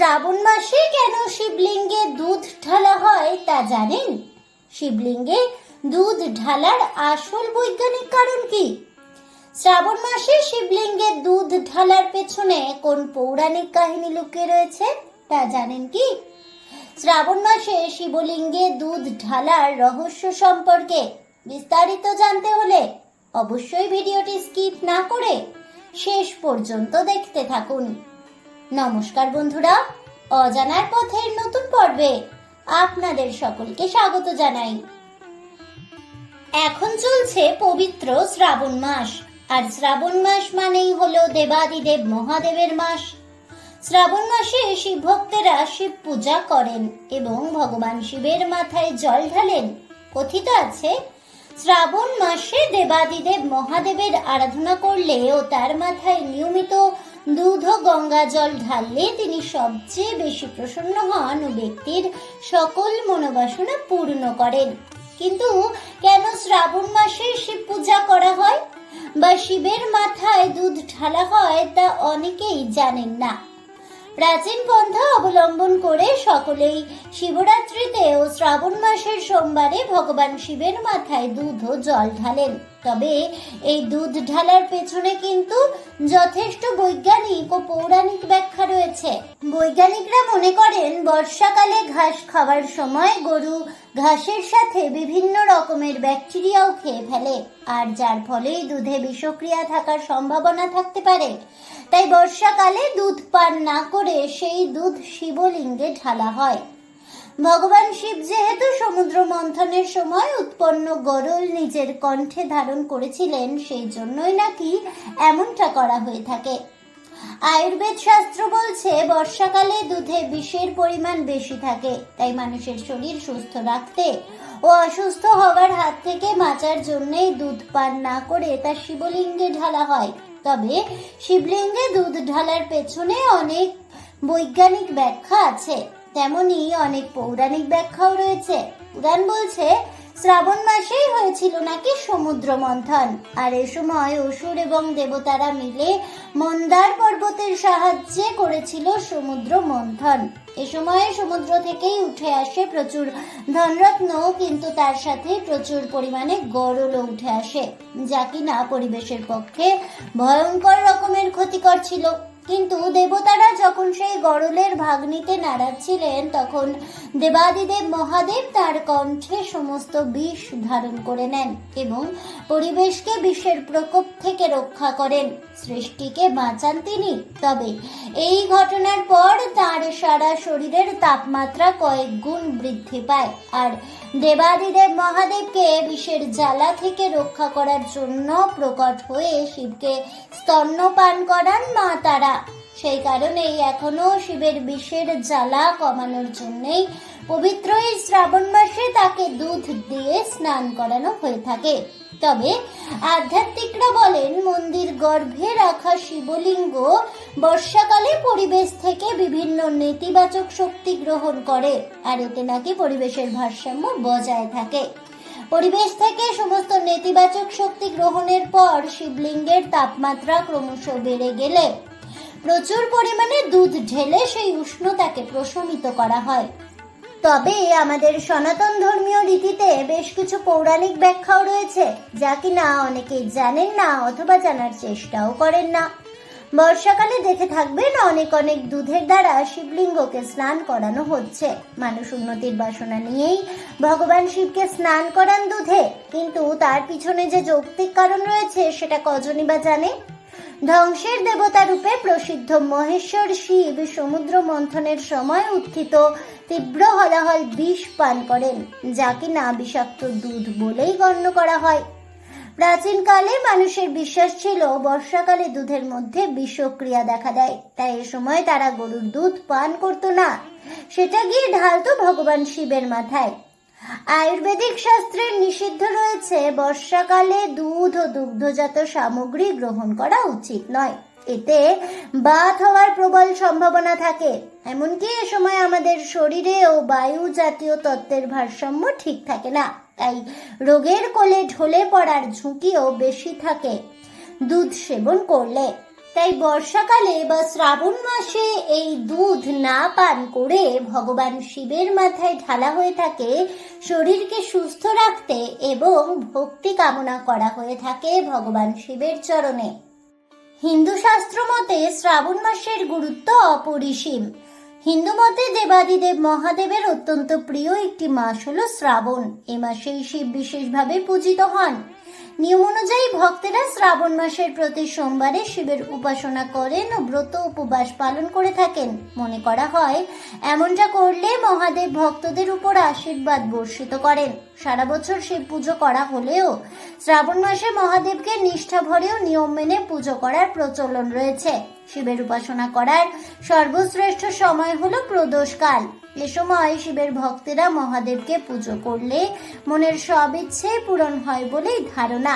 শ্রাবণ মাসে কেন শিবলিঙ্গে দুধ ঢালা হয় তা জানেন? শিবলিঙ্গে দুধ ঢালার আসল বৈজ্ঞানিক কারণ কি? শ্রাবণ মাসে শিবলিঙ্গে দুধ ঢালার পেছনে কোন পৌরাণিক কাহিনী লুকিয়ে রয়েছে তা জানেন কি? শ্রাবণ মাসে শিবলিঙ্গে দুধ ঢালার রহস্য সম্পর্কে বিস্তারিত জানতে হলে অবশ্যই ভিডিওটি স্কিপ না করে শেষ পর্যন্ত দেখতে থাকুন। নমস্কার বন্ধুরা, অজানার পথের নতুন পর্বে আপনাদের সকলকে স্বাগত জানাই। এখন চলছে পবিত্র শ্রাবণ মাস, আর শ্রাবণ মাস মানেই হলো দেবাদিদেব মহাদেবের মাস। শ্রাবণ মাসে শিব ভক্তেরা শিব পূজা করেন এবং ভগবান শিবের মাথায় জল ঢালেন। কথিত আছে, শ্রাবণ মাসে দেবাদিদেব মহাদেবের আরাধনা করলে ও তার মাথায় নিয়মিত দুধ ও গঙ্গা জল ঢাললে তিনি সবচেয়ে বেশি প্রসন্ন হন ও ব্যক্তির সকল মনোবাসনা পূর্ণ করেন। কিন্তু কেন শ্রাবণ মাসে শিব পূজা করা হয় বা শিবের মাথায় দুধ ঢালা হয় তা অনেকেই জানেন না। প্রাচীন পন্থা অবলম্বন করে সকলেই শিবরাত্রিতে ও শ্রাবণ মাসের সোমবারে ভগবান শিবের মাথায় দুধ ও জল ঢালেন। তবে এই দুধ ঢালার পেছনে কিন্তু যথেষ্ট বৈজ্ঞানিক ও পৌরাণিক ব্যাখ্যা রয়েছে। বৈজ্ঞানিকরা মনে করেন, বর্ষাকালে ঘাস খাওয়ার সময় গরু ঘাসের সাথে বিভিন্ন রকমের ব্যাকটেরিয়াও খেয়ে ফেলে, আর যার ফলে দুধে বিষক্রিয়া থাকার সম্ভাবনা থাকতে পারে। তাই বর্ষাকালে দুধ পান না করে সেই দুধ শিবলিঙ্গে ঢালা হয়। ভগবান শিব যেহেতু সমুদ্র মন্থনের সময় উৎপন্ন গরল নিজের কণ্ঠে ধারণ করেছিলেন, সেই জন্যই নাকি এমনটা করা হয়ে থাকে। আয়ুর্বেদ শাস্ত্র বলছে, বর্ষাকালে দুধে বিষের পরিমাণ বেশি থাকে, তাই মানুষের শরীর সুস্থ রাখতে ও অসুস্থ হওয়ার হাত থেকে বাঁচার জন্যই দুধ পান না করে তা শিবলিঙ্গে ঢালা হয়। তবে শিবলিঙ্গে দুধ ঢালার পেছনে অনেক বৈজ্ঞানিক ব্যাখ্যা আছে। তেমনি অনেক পৌরাণিক ব্যাখ্যাও রয়েছে। পুরাণ বলছে, শ্রাবণ মাসেই হয়েছিল নাকি সমুদ্র মন্থন? আর এ সময় অসুর এবং দেবতারা মিলে মন্দার পর্বতের সাহায্যে করেছিল সমুদ্র মন্থন। এ সময় সমুদ্র থেকেই উঠে আসে প্রচুর ধনরত্ন, কিন্তু তার সাথে প্রচুর পরিমাণে গরলও উঠে আসে, যা কিনা পরিবেশের পক্ষে ভয়ঙ্কর রকমের ক্ষতিকর ছিল। কিন্তু দেবতারা যখন সেই গরলের ভাগ নিতে নাড়াচ্ছিলেন তখন দেবাদিদেব মহাদেব তার কণ্ঠে সমস্ত বিষ ধারণ করে নেন এবং পরিবেশকে বিষের প্রকোপ থেকে রক্ষা করেন। সৃষ্টিকে বাঁচান তিনি। তবে এই ঘটনার পর তার সারা শরীরের তাপমাত্রা কয়েক গুণ বৃদ্ধি পায়। আর দেবাদিদেব মহাদেবকে বিষের জ্বালা থেকে রক্ষা করার জন্য প্রকট হয়ে শিবকে স্তন্যপান করান মা তারা। সেই কারণেই এখনও শিবের বিষের জ্বালা কমানোর জন্যেই পবিত্র এই শ্রাবণ মাসে তাকে দুধ দিয়ে স্নান করানো হয়ে থাকে। তবে আধ্যাত্মিকরা বলেন, মন্দির গর্ভে রাখা শিবলিঙ্গ বর্ষাকালে পরিবেশ থেকে বিভিন্ন নেতিবাচক শক্তি গ্রহণ করে, আর এতে নাকি পরিবেশের ভারসাম্য বজায় থাকে। পরিবেশ থেকে সমস্ত নেতিবাচক শক্তি গ্রহণের পর শিবলিঙ্গের তাপমাত্রা ক্রমশ বেড়ে গেলে প্রচুর পরিমাণে দুধ ঢেলে সেই উষ্ণতাকে প্রশমিত করা হয়। তবে আমাদের সনাতন ধর্মীয় রীতিতে বেশ কিছু পৌরাণিক ব্যাখ্যাও রয়েছে, যা কিনা অনেকেই জানেন না অথবা জানার চেষ্টাও করেন না। বর্ষাকালে দেখে থাকবেন অনেক অনেক দুধের দ্বারা শিবলিঙ্গকে স্নান করানো হচ্ছে। মানুষ উন্নতির বাসনা নিয়েই ভগবান শিবকে স্নান করান দুধে, কিন্তু তার পিছনে যে যৌক্তিক কারণ রয়েছে, সেটা কজনই বা জানে? ধ্বংসের দেবতা রূপে প্রসিদ্ধ মহেশ্বর শিব সমুদ্র মন্থনের সময় উত্থিত তীব্র হলাহল বিষ পান করেন, যা কিনা বিষাক্ত দুধ বলেই গণ্য করা হয়। প্রাচীনকালে মানুষের বিশ্বাস ছিল, বর্ষাকালে দুধের মধ্যে বিষক্রিয়া দেখা দেয়, তাই এ সময় তারা গরুর দুধ পান করতো না। সেটা গিয়ে ঢালতো ভগবান শিবের মাথায়। আয়ুর্বেদিক শাস্ত্রের নিষিদ্ধ রয়েছে, বর্ষাকালে দুধ ও দুগ্ধজাত সামগ্রী গ্রহণ করা উচিত নয়। এতে বাত হওয়ার প্রবল সম্ভাবনা থাকে। এমনকি এ সময় আমাদের শরীরে ও বায়ু জাতীয় তত্ত্বের ভারসাম্য ঠিক থাকে না। তাই রোগের কোলে ঢলে পড়ার ঝুঁকিও বেশি থাকে দুধ সেবন করলে। তাই বর্ষাকালে বা শ্রাবণ মাসে এই দুধ না পান করে ভগবান শিবের মাথায় ঢালা হয়ে থাকে, শরীরকে সুস্থ রাখতে এবং ভক্তি কামনা করা হয়ে থাকে ভগবান শিবের চরণে। হিন্দু শাস্ত্র মতে শ্রাবণ মাসের গুরুত্ব অপরিসীম। হিন্দু মতে দেবাদিদেব মহাদেবের অত্যন্ত প্রিয় একটি মাস হলো শ্রাবণ। এ মাসেই শিব বিশেষভাবে পূজিত হন। নিয়ম অনুযায়ী ভক্তেরা শ্রাবণ মাসের প্রতি সোমবারে শিবের উপাসনা করেন ও ব্রত উপবাস পালন করে থাকেন। মনে করা হয়, এমনটা করলে মহাদেব ভক্তদের উপর আশীর্বাদ বর্ষিত করেন। সারা বছর শিব পুজো করা হলেও শ্রাবণ মাসে মহাদেবকে নিষ্ঠা ভরেও নিয়ম মেনে পুজো করার প্রচলন রয়েছে। শিবের উপাসনা করার সর্বশ্রেষ্ঠ সময় হলো প্রদোষকাল এ সময় শিবের ভক্তেরা মহাদেবকে পুজো করলে মনের সব ইচ্ছে পূরণ হয় বলেই ধারণা।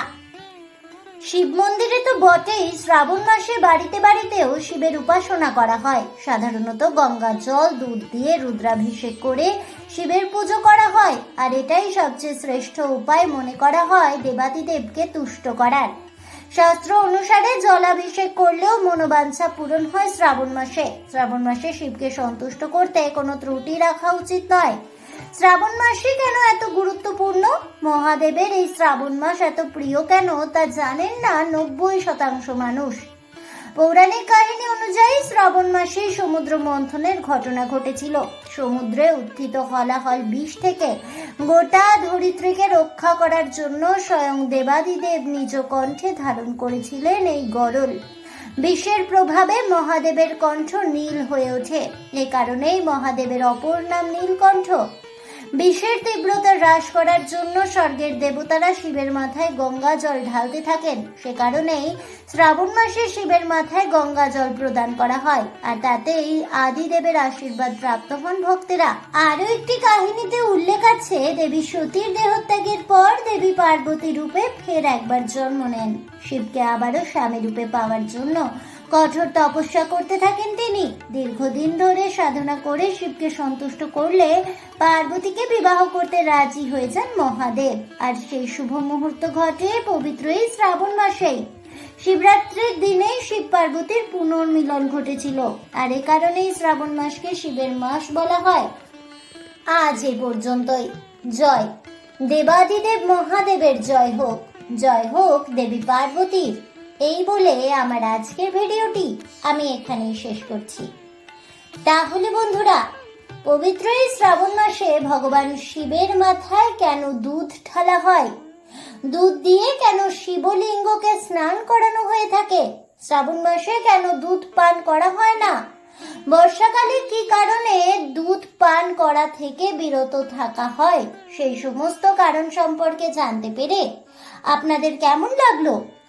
শিব মন্দিরে তো বটেই, শ্রাবণ মাসে বাড়িতে বাড়িতেও শিবের উপাসনা করা হয়। সাধারণত গঙ্গা জল, দুধ দিয়ে রুদ্রাভিষেক করে শিবের পুজো করা হয়, আর এটাই সবচেয়ে শ্রেষ্ঠ উপায় মনে করা হয় দেবাদিদেবকে তুষ্ট করার। শাস্ত্র অনুসারে জলাভিষেক করলেও মনোবাঞ্ছা পূরণ হয় শ্রাবণ মাসে। শ্রাবণ মাসে শিবকে সন্তুষ্ট করতে কোনো ত্রুটি রাখা উচিত নয়। শ্রাবণ মাসে কেন এত গুরুত্বপূর্ণ? মহাদেবের এই শ্রাবণ মাস এত প্রিয় কেন তা জানেন না নব্বই শতাংশ মানুষ। পৌরাণিক কাহিনী অনুযায়ী শ্রাবণ মাসে সমুদ্র মন্থনের ঘটনা ঘটেছিল। সমুদ্রে উত্থিত হলাহল বিষ থেকে গোটা ধরিত্রীকে রক্ষা করার জন্য স্বয়ং দেবাদিদেব নিজ কণ্ঠে ধারণ করেছিলেন এই গরল। বিশ্বের প্রভাবে মহাদেবের কণ্ঠ নীল হয়ে ওঠে। এ কারণেই মহাদেবের অপর নাম নীলকণ্ঠ। বিষের তীব্রতা হ্রাস করার জন্য স্বর্গের দেবতারা শিবের মাথায় গঙ্গা জল ঢালতে থাকেন। সে কারণেই শ্রাবণ মাসে শিবের মাথায় গঙ্গা জল প্রদান করা হয়, আর তাতেই আদিদেবের আশীর্বাদ প্রাপ্ত হন ভক্তেরা। আরও একটি কাহিনীতে উল্লেখ আছে, দেবী সতীর দেহত্যাগের পর দেবী পার্বতী রূপে ফের একবার জন্ম নেন। শিবকে আবারও স্বামী রূপে পাওয়ার জন্য কঠোর তপস্যা করতে থাকেন তিনি। দীর্ঘদিন ধরে সাধনা করে শিবকে সন্তুষ্ট করলে পার্বতীকে বিবাহ করতে রাজি হয়ে যান মহাদেব। আর সেই শুভ মুহূর্ত ঘটে পবিত্র এই শ্রাবণ মাসেই শিবরাত্রির দিনে শিব পার্বতীর পুনর্মিলন ঘটেছিল। আর এ কারণেই শ্রাবণ মাসকে শিবের মাস বলা হয়। আজ এ পর্যন্তই। জয়। দেবাদিদেব মহাদেবের জয় হোক। জয় হোক দেবী পার্বতীর। এই বলে আমার আজকের ভিডিওটি আমি এখানেই শেষ করছি। তাহলে বন্ধুরা, পবিত্র এই শ্রাবণ মাসে ভগবান শিবের মাথায় কেন দুধ ঢালা হয়? দুধ দিয়ে কেন শিবলিঙ্গকে স্নান করানো হয়ে থাকে? শ্রাবণ মাসে কেন দুধ পান করা হয় না? বর্ষাকালে কি কারণে দুধ পান করা থেকে বিরত থাকা হয়? সেই সমস্ত কারণ সম্পর্কে জানতে পেরে আপনাদের কেমন লাগল?